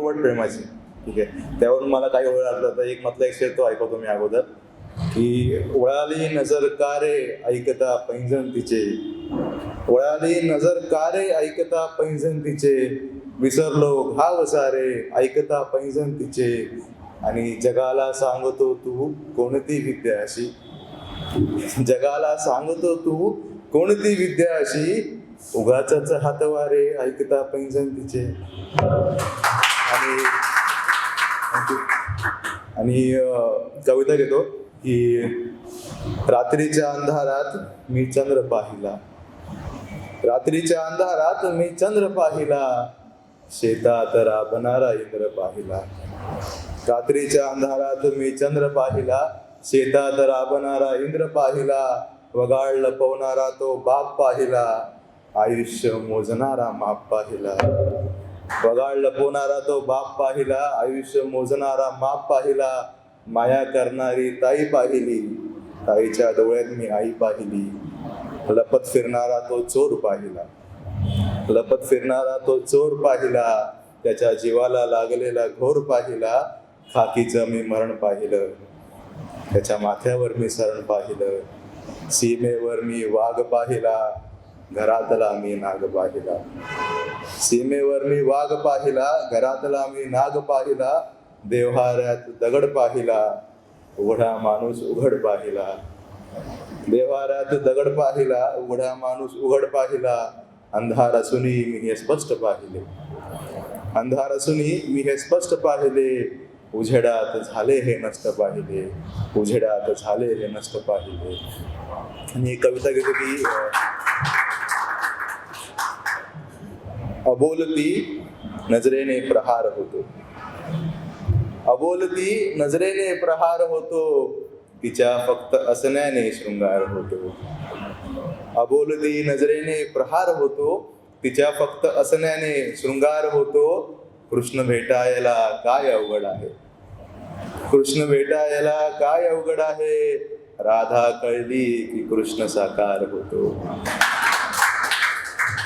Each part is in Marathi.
आवड प्रेमाची ठीक आहे. त्यावरून मला काही वेळ लागला तर एक मधला एक शेर तो ऐकवतो मी अगोदर की वळाली नजर का रे ऐकता पैंजण तिचे वळाली नजर का रे ऐकता पैंजण तिचे विसरलो घाव सारे ऐकता पैंजण तिचे आणि जगाला सांगतो तू कोणती विद्या अशी? जगाला सांगतो तू कोणती विद्या अशी? उगाच हातवारे ऐकता पैंजण तिचे आणि आणि कविता घेतो की रात्रीच्या अंधारात मी चंद्र पाहिला. रात्रीच्या अंधारात मी चंद्र पाहिला. शेतात राबणारा इंद्र पाहिला. रात्रीच्या अंधारात मी चंद्र पाहिला. शेतात राबणारा इंद्र पाहिला. वगाळ लपवणारा तो बाप पाहिला. आयुष्य मोजणारा माप पाहिला. वगाळ लपवणारा तो बाप पाहिला आयुष्य मोजणारा माप पाहिला माया करणारी ताई पाहिली ताईच्या डोळ्यात मी आई पाहिली. लपत फिरणारा तो चोर पाहिला. लपत फिरणारा तो चोर पाहिला त्याच्या जीवाला लागलेला घोर पाहिला खाकीचं मी मरण पाहिलं. त्याच्या माथ्यावर मी शरण पाहिलं. सीमेवर मी वाघ पाहिला. घरातला मी नाग पाहिला. सीमेवर मी वाघ पाहिला घरातला मी नाग पाहिला देवहाऱ्यात दगड पाहिला उघडा माणूस उघड पाहिला. देव्हाऱ्यात दगड पाहिला उघडा माणूस उघड पाहिला. अंधार असूनही मी हे स्पष्ट पाहिले. अंधार असूनही मी हे स्पष्ट पाहिले. उजेडात झाले हे नष्ट पाहिले. उजेडात झाले हे नष्ट पाहिले. आणि कविता घेतो की अबोलती नजरेने प्रहार होतो. अबोलती नजरेने प्रहार होतो तिच्या फक्त असण्याने शृंगार होतो. अबोलती नजरेने प्रहार होतो तिच्या फक्त असण्याने शृंगार होतो कृष्ण भेटायला काय अवघड आहे? कृष्ण भेटायला काय अवघड आहे? राधा कळली की कृष्ण साकार होतो.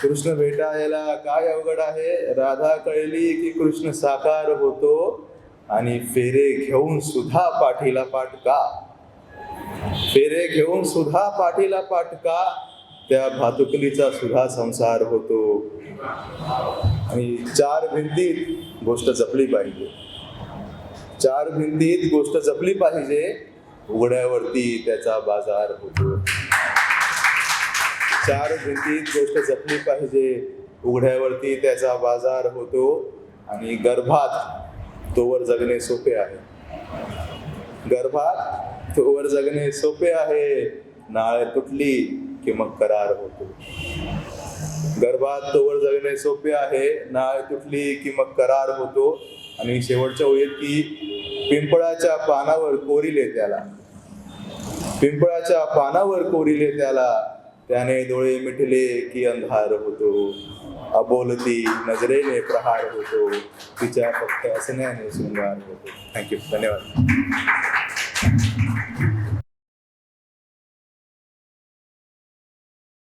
कृष्ण भेटायला काय अवघड आहे? राधा कळली की कृष्ण साकार होतो आणि फेरे घेऊन सुद्धा पाठीला पाठ का फेरे घेऊन सुद्धा पाठीला पाठ का त्या भातुकलीचा सुद्धा संसार होतो. आणि चार भिंतीत गोष्ट जपली पाहिजे. चार भिंतीत गोष्ट जपली पाहिजे उघड्यावरती त्याचा बाजार होतो. चार भिंतीत गोष्ट जपली पाहिजे. उघड्यावरती त्याचा बाजार होतो आणि गर्भात तोवर जगणे सोपे आहे. गर्भात तोवर जगणे सोपे आहे. नाळ तुटली की मग करार होतो. गर्भात तोवर जगणे सोपे आहे. नाळ तुटली की मग करार होतो. आणि शेवटच्या ओळीत की पिंपळाच्या पानावर कोरिले त्याला. पिंपळाच्या पानावर कोरिले त्याला. त्याने डोळे मिटले की अंधार होतो. अबोलती नजरेने प्रहार होतो. तिच्या फक्त असण्याने शृंगार होतो. थँक्यू धन्यवाद.